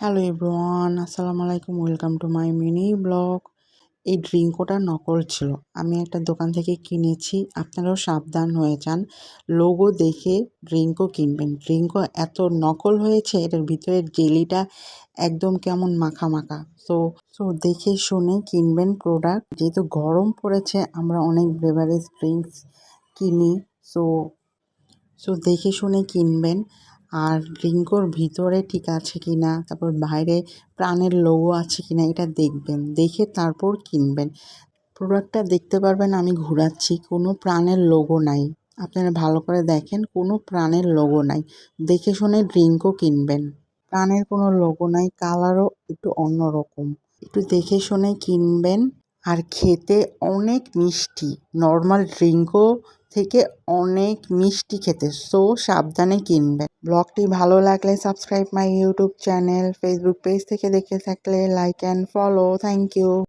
Hello everyone আসসালামু আলাইকুম welcome to my mini blog এই ড্রিঙ্কোটা নকল ছিল। আমি একটা দোকান থেকে কিনেছি, আপনারাও সাবধান হয়ে যান। লোগো দেখে ড্রিঙ্কও কিনবেন। ড্রিঙ্কও এত নকল হয়েছে, এটার ভিতরের জেলিটা একদম কেমন মাখা মাখা সো সো দেখে শুনে কিনবেন প্রোডাক্ট যেহেতু গরম পড়েছে, আমরা অনেক বেভারেজ ড্রিঙ্কস কিনি। সো সো দেখে শুনে কিনবেন। আর ড্রিঙ্কোর ভিতরে ঠিক আছে কি না, তারপর বাইরে প্রাণের লোগো আছে কি না, এটা দেখবেন, দেখে তারপর কিনবেন। প্রোডাক্টটা দেখতে পারবেন, আমি ঘোরাচ্ছি, কোনো প্রাণের লোগো নাই। আপনারা ভালো করে দেখেন, কোনো প্রাণের লোগো নাই। দেখে শুনে ড্রিঙ্কও কিনবেন। প্রাণের কোনো লোগো নাই কালারও একটু অন্যরকম। একটু দেখে শুনে কিনবেন, আর খেতে অনেক মিষ্টি। নর্মাল ড্রিঙ্কও থেকে অনেক মিষ্টি খেতে। সো সাবধানে কিনবেন ব্লগটি ভালো লাগলে subscribe my YouTube channel Facebook page থেকে দেখে থাকলে like and follow thank you